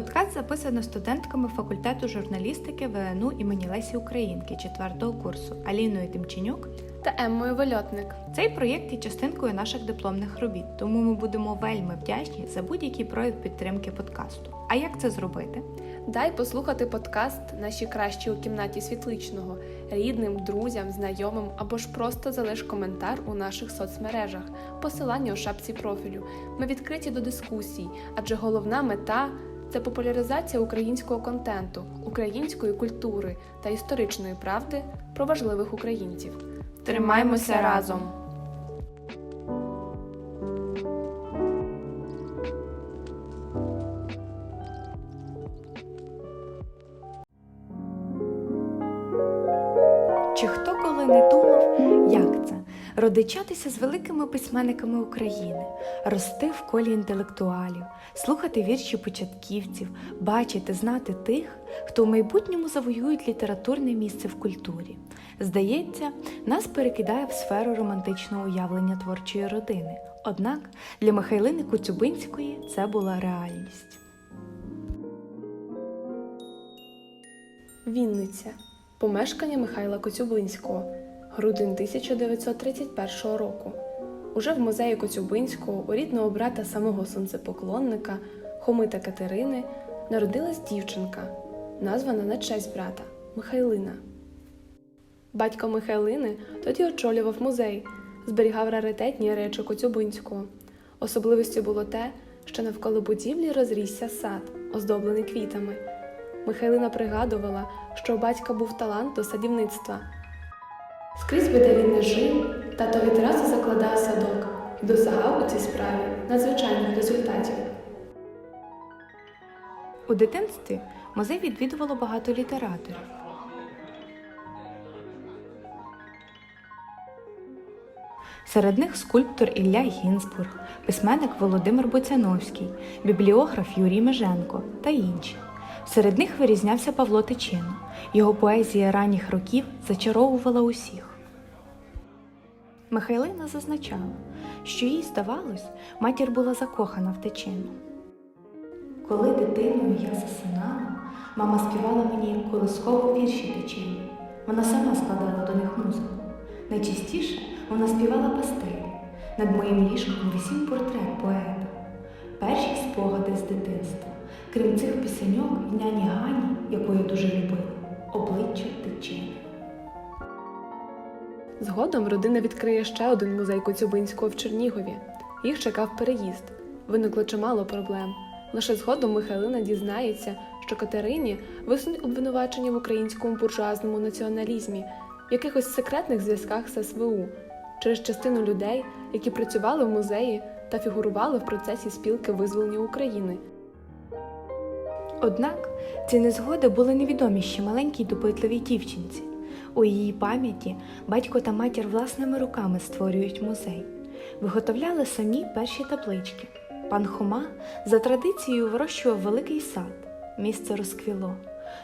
Подкаст записано студентками факультету журналістики ВНУ імені Лесі Українки 4 курсу Аліною Тимченюк. та Еммою Вольотник. Цей проєкт є частинкою наших дипломних робіт, тому ми будемо вельми вдячні за будь-який прояв підтримки подкасту. А як це зробити? Дай послухати подкаст наші кращі у кімнаті світличного, рідним, друзям, знайомим або ж просто залиш коментар у наших соцмережах, посилання у шапці профілю. Ми відкриті до дискусій, адже головна мета це популяризація українського контенту, української культури та історичної правди про важливих українців. Тримаймося разом! Чи хто коли не думав, як це родичатися з великими письменниками України, рости в колі інтелектуалів, слухати вірші початківців, бачити, знати тих, хто в майбутньому завоюють літературне місце в культурі. Здається, нас перекидає в сферу романтичного уявлення творчої родини. Однак для Михайлини Коцюбинської це була реальність. Вінниця. Помешкання Михайла Коцюбинського. Грудень 1931 року. Уже в музеї Коцюбинського у рідного брата самого сонцепоклонника Хомита Катерини народилась дівчинка, названа на честь брата Михайлина. Батько Михайлини тоді очолював музей, зберігав раритетні речі Коцюбинського. Особливістю було те, що навколо будівлі розрісся сад, оздоблений квітами. Михайлина пригадувала, що у батька був талант до садівництва. Скрізь би де він не жив, тато відразу закладав садок і досягав у цій справі надзвичайних результатів. У дитинстві музей відвідувало багато літераторів. Серед них скульптор Ілля Гінзбург, письменник Володимир Буцяновський, бібліограф Юрій Меженко та інші. Серед них вирізнявся Павло Тичина. Його поезія ранніх років зачаровувала усіх. Михайлина зазначала, що їй здавалось, матір була закохана в Тичину. Коли дитиною я засинала, мама співала мені колисково вірші течії. Вона сама складала до них музику. Найчастіше вона співала пастелі. Над моїм ліжком висів портрет поета. Перші спогади з дитинства, крім цих пісеньок няні Гані, яку я дуже любила, обличчя течини. Згодом родина відкриє ще один музей Коцюбинського в Чернігові. Їх чекав переїзд. Виникло чимало проблем. Лише згодом Михайлина дізнається, що Катерині висунуть обвинувачення в українському буржуазному націоналізмі, в якихось секретних зв'язках з СВУ через частину людей, які працювали в музеї та фігурували в процесі спілки визволення України. Однак ці незгоди були невідомі ще маленькій допитливій дівчинці. У її пам'яті батько та матір власними руками створюють музей, виготовляли самі перші таблички. Пан Хома за традицією вирощував великий сад. Місце розквіло.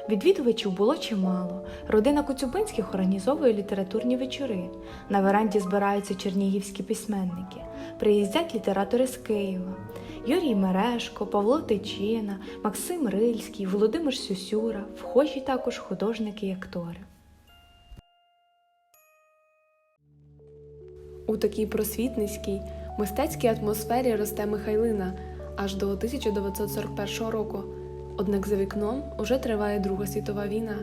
Відвідувачів було чимало. Родина Коцюбинських організовує літературні вечори. На веранді збираються чернігівські письменники. Приїздять літератори з Києва. Юрій Мерешко, Павло Тичина, Максим Рильський, Володимир Сюсюра, вхожі також художники і актори. У такій просвітницькій, мистецькій атмосфері росте Михайлина аж до 1941 року. Однак за вікном уже триває Друга світова війна.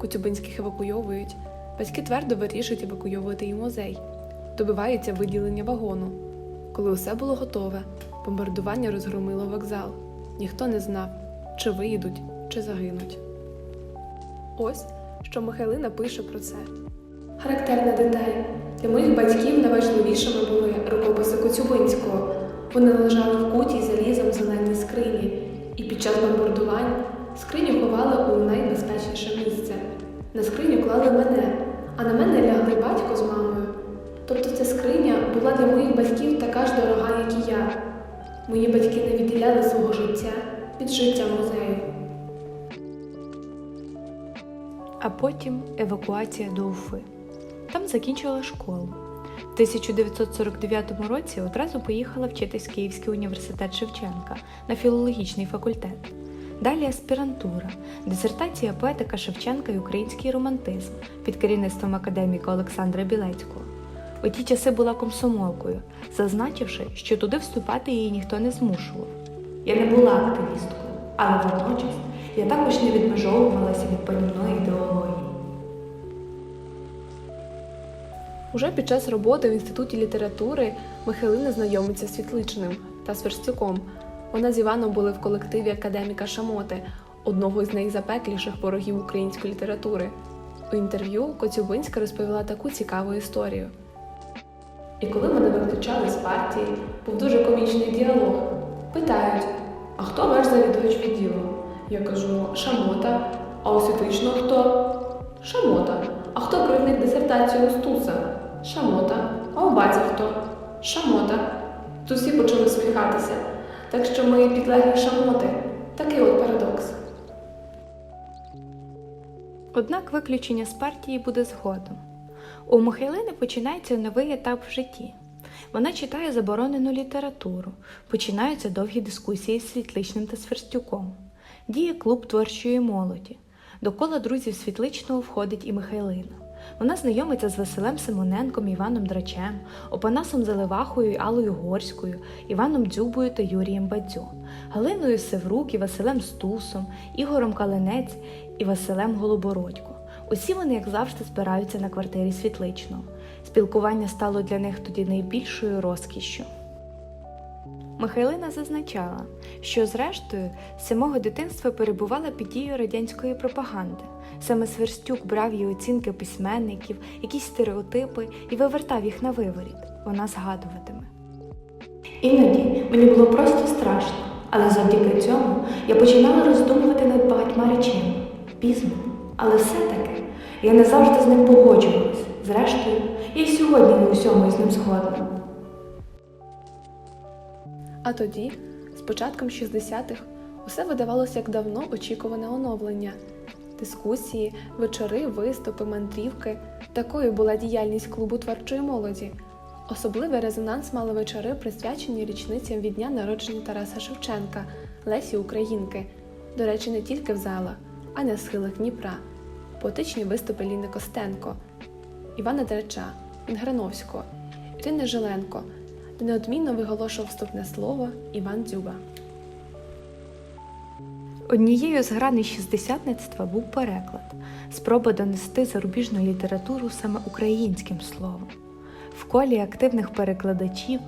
Коцюбинських евакуйовують. Батьки твердо вирішують евакуйовувати і музей. Добивається виділення вагону. Коли усе було готове, бомбардування розгромило вокзал. Ніхто не знав, чи виїдуть, чи загинуть. Ось що Михайлина пише про це. Характерна деталь. Для моїх батьків найважливішими були рукописи Коцюбинського. Вони лежали в куті залізом в зеленій скрині, і під час бомбардувань скриню ховали у найбезпечніше місце. На скриню клали мене, а на мене лягли батько з мамою. Тобто ця скриня була для моїх батьків така ж дорога, як і я. Мої батьки не відділяли свого життя від життя музею. а потім евакуація до Уфи. Там закінчила школу. В 1949 році одразу поїхала вчитись в Київський університет Шевченка на філологічний факультет. Далі аспірантура, дисертація поетика Шевченка і український романтизм під керівництвом академіка Олександра Білецького. У ті часи була комсомолкою, зазначивши, що туди вступати її ніхто не змушував. Я не була активісткою, але водночас я також не відмежовувалася від панівної ідеології. Уже під час роботи в інституті літератури Михайлина знайомиться з Світличним та Сверстюком. Вона з Іваном були в колективі академіка Шамоти, одного із найзапекліших ворогів української літератури. У інтерв'ю Коцюбинська розповіла таку цікаву історію. І коли мене виключали з партії, був дуже комічний діалог. Питають: а хто ваш завідувач відділу? Я кажу, Шамота. А у Світличного хто? Шамота. А хто керівник дисертації Устуса? Шамота. А у баці хто? Шамота. Тут всі почали сміхатися. Так що ми підлеглі шамоти. Такий от парадокс. Однак виключення з партії буде згодом. У Михайлини починається новий етап в житті. Вона читає заборонену літературу, починаються довгі дискусії з Світличним та Сверстюком. Діє клуб творчої молоді. До кола друзів Світличного входить і Михайлина. Вона знайомиться з Василем Симоненком, Іваном Драчем, Опанасом Заливахою і Аллою Горською, Іваном Дзюбою та Юрієм Бадзю, Галиною Севрук і Василем Стусом, Ігорем Калинець і Василем Голобородько. Усі вони, як завжди, збираються на квартирі Світличного. Спілкування стало для них тоді найбільшою розкішшю. Михайлина зазначала, що зрештою з самого дитинства перебувала під дією радянської пропаганди. Саме Сверстюк брав її оцінки письменників, якісь стереотипи і вивертав їх на виворіт. Вона згадуватиме. Іноді мені було просто страшно, але завдяки цьому я починала роздумувати над багатьма речами. Пізно, але все-таки я не завжди з ним погоджувалась. Зрештою, я й сьогодні не у всьому із ним згодна. А тоді, з початком 60-х, усе видавалося як давно очікуване оновлення. Дискусії, вечори, виступи, мандрівки. Такою була діяльність клубу творчої молоді. Особливий резонанс мали вечори, присвячені річницям від дня народження Тараса Шевченка, Лесі Українки. До речі, не тільки в залах, а й на схилах Дніпра. Поетичні виступи Ліни Костенко, Івана Драча, Інграновського, Ірини Жиленко, неодмінно виголошував вступне слово Іван Дзюба. Однією з граней шістдесятництва був переклад, спроба донести зарубіжну літературу саме українським словом. В колі активних перекладачів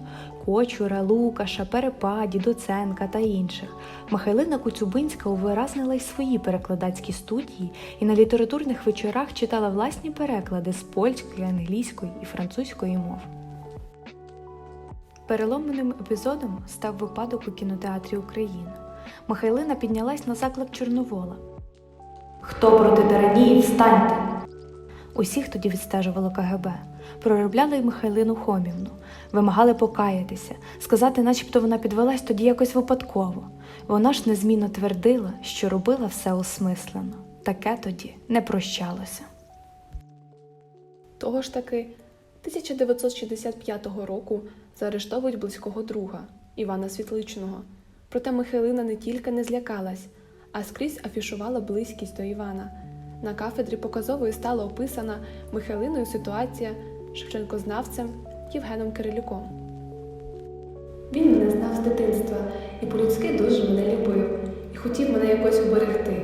Кочура, Лукаша, Перепаді, Доценка та інших Михайлина Куцюбинська увиразнила й свої перекладацькі студії і на літературних вечорах читала власні переклади з польської, англійської і французької мов. Переломним епізодом став випадок у кінотеатрі України. Михайлина піднялась на заклик Чорновола. Хто проти тиранії, встаньте! Усіх тоді відстежувало КГБ. Проробляли й Михайлину Хомівну, вимагали покаятися, сказати, начебто вона підвелась тоді якось випадково. Вона ж незмінно твердила, що робила все осмислено. Таке тоді не прощалося. Того ж таки, 1965 року заарештовують близького друга Івана Світличного. Проте Михайлина не тільки не злякалась, а скрізь афішувала близькість до Івана. На кафедрі показовою стала описана Михайлиною ситуація Шевченкознавцем Євгеном Кирилюком. Він мене знав з дитинства і по-людськи дуже мене любив і хотів мене якось уберегти.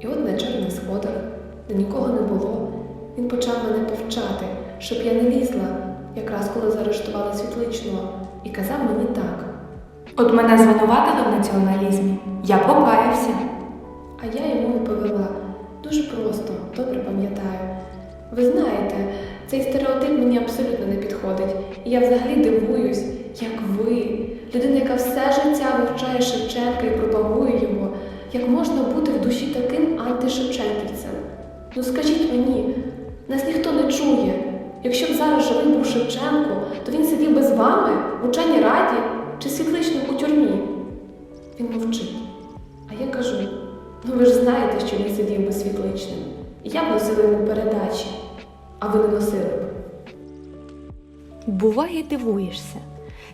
І от на чорних сходах, де нікого не було, він почав мене повчати, щоб я не лізла, якраз коли заарештували світличного, і казав мені так. От мене звинуватили в націоналізмі. Я покаявся. А я йому відповіла дуже просто, добре пам'ятаю. Ви знаєте, цей стереотип мені абсолютно не підходить. І я взагалі дивуюсь, як ви, людина, яка все життя вивчає Шевченка і пропагує його, як можна бути в душі таким антишевченківцем? Ну скажіть мені, нас ніхто не чує. Якщо б зараз живий був Шевченко, то він сидів би з вами в ученій раді чи світличним у тюрмі. Він мовчить. А я кажу: ну ви ж знаєте, що він сидів би світличним. Я б носила йому передачі, а ви не носили б. Буває, дивуєшся.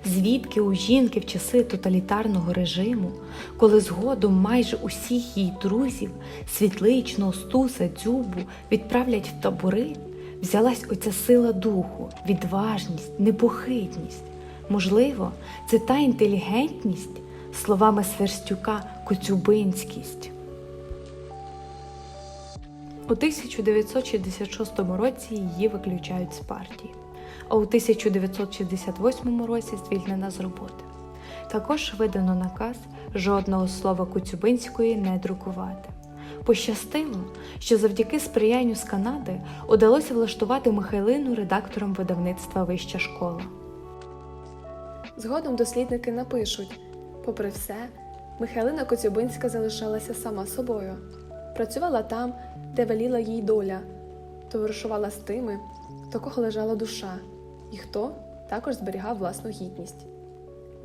звідки у жінки в часи тоталітарного режиму, коли згодом майже усіх її друзів, світличного, стуса, дзюбу відправлять в табори, взялась оця сила духу, відважність, непохитність. Можливо, це та інтелігентність, словами Сверстюка, коцюбинськість. У 1966 році її виключають з партії, а у 1968 році звільнена з роботи. Також видано наказ жодного слова Коцюбинської не друкувати. Пощастило, що завдяки сприянню з Канади удалося влаштувати Михайлину редактором видавництва Вища школа. Згодом дослідники напишуть: попри все, Михайлина Коцюбинська залишалася сама собою, працювала там, де веліла їй доля, товаришувала з тими, до кого лежала душа, і хто також зберігав власну гідність.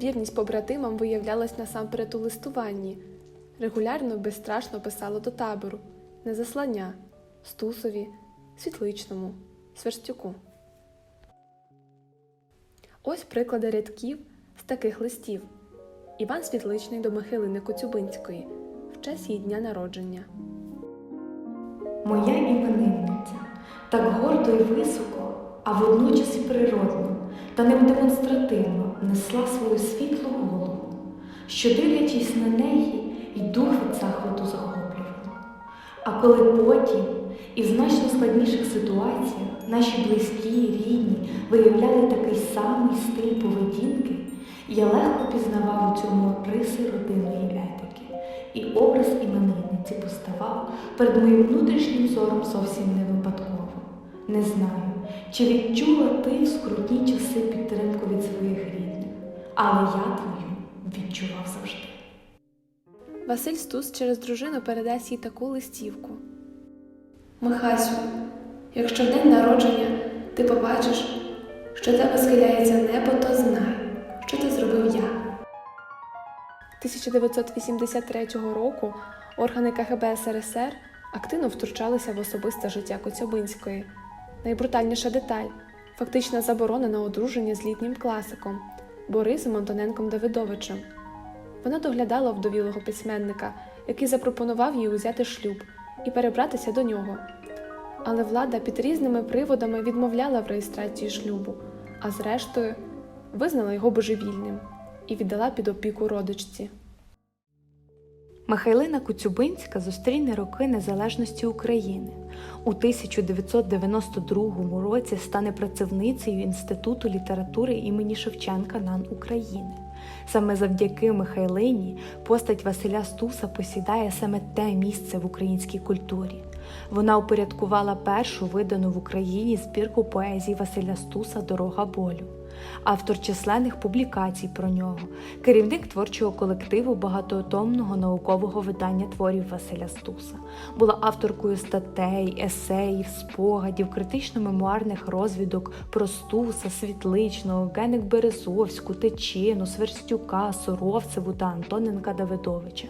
Вірність побратимам виявлялась насамперед у листуванні, регулярно безстрашно писала до табору, не заслання, Стусові, Світличному, Сверстюку. Ось приклади рядків з таких листів. Іван Світличний до Михайлини Коцюбинської в честь її дня народження. Моя іменинниця, так гордо і високо, а водночас і природно, та демонстративно несла свою світлу голову, що, дивлячись на неї, й дух від захвату захоплювало. А коли потім і в значно складніших ситуаціях наші близькі, рідні виявляли такий самий стиль поведінки, я легко пізнавав у цьому риси родинної етики, і образ іменинниці поставав перед моїм внутрішнім зором зовсім не випадково. Не знаю, чи відчула ти в скрутні часи підтримку від своїх рідних, але я твою відчував завжди. Василь Стус через дружину передасть їй таку листівку. Михасю, якщо в день народження ти побачиш, що тебе схиляється небо, то знай, що ти зробив я. 1983 року органи КГБ СРСР активно втручалися в особисте життя Коцюбинської. Найбрутальніша деталь фактична заборона на одруження з літнім класиком Борисом Антоненком Давидовичем. Вона доглядала вдовілого письменника, який запропонував їй узяти шлюб і перебратися до нього. Але влада під різними приводами відмовляла в реєстрації шлюбу, а зрештою визнала його божевільним і віддала під опіку родичці. Михайлина Коцюбинська зустріне роки незалежності України. У 1992 році стане працівницею Інституту літератури імені Шевченка НАН України. Саме завдяки Михайлині постать Василя Стуса посідає саме те місце в українській культурі. Вона упорядкувала першу видану в Україні збірку поезії Василя Стуса Дорога болю автор численних публікацій про нього, керівник творчого колективу багатотомного наукового видання творів Василя Стуса, була авторкою статей, есеїв, спогадів, критично-мемуарних розвідок про Стуса, Світличного, Генек Березовську, Тичину, Сверстюка, Соровцеву та Антоненка Давидовича.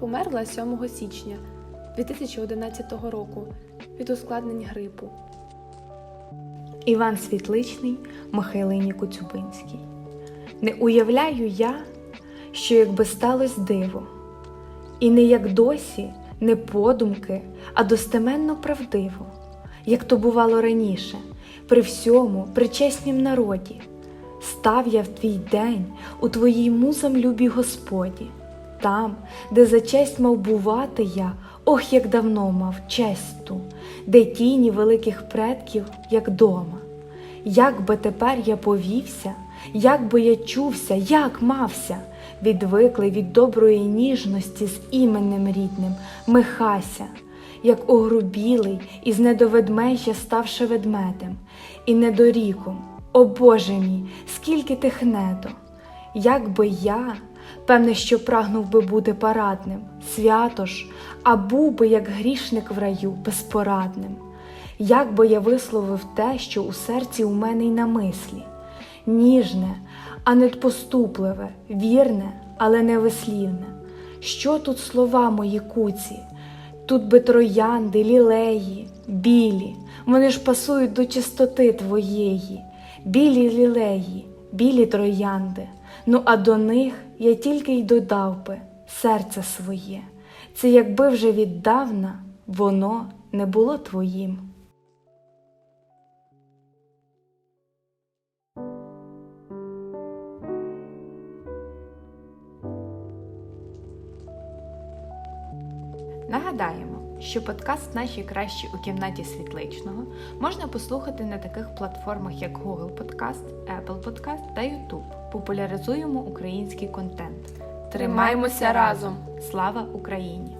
Померла 7 січня 2011 року від ускладнень грипу. Іван Світличний Михайлині Коцюбинській. Не уявляю я, що якби сталося диво, і не як досі, не подумки, а достеменно правдиво, як то бувало раніше, при всьому, при чеснім народі, став я в твій день у твоїй музам любій Господі, там, де за честь мав бувати я, ох, як давно мав честь ту, де тіні великих предків, як дома. Як би тепер я повівся, як би я чувся, як мався, відвиклий від доброї ніжності з іменем рідним, Михася, як огрубілий із недоведмежя ставши ведмедем, і недоріком, о Боже мій, скільки тих недо, як би я, певне, що прагнув би бути парадним, свято ж, а був би, як грішник в раю, безпорадним. Як би я висловив те, що у серці у мене й на мислі, ніжне, а не поступливе, вірне, але не вислівне. Що тут слова мої куці? Тут би троянди, лілеї, білі, вони ж пасують до чистоти твоєї, білі лілеї, білі троянди. Ну а до них я тільки й додав би серце своє. Це якби вже віддавна воно не було твоїм. Нагадаємо, що подкаст Наші кращі у кімнаті світличного можна послухати на таких платформах, як Google Podcast, Apple Podcast та YouTube. Популяризуємо український контент. Тримаємося разом! Слава Україні!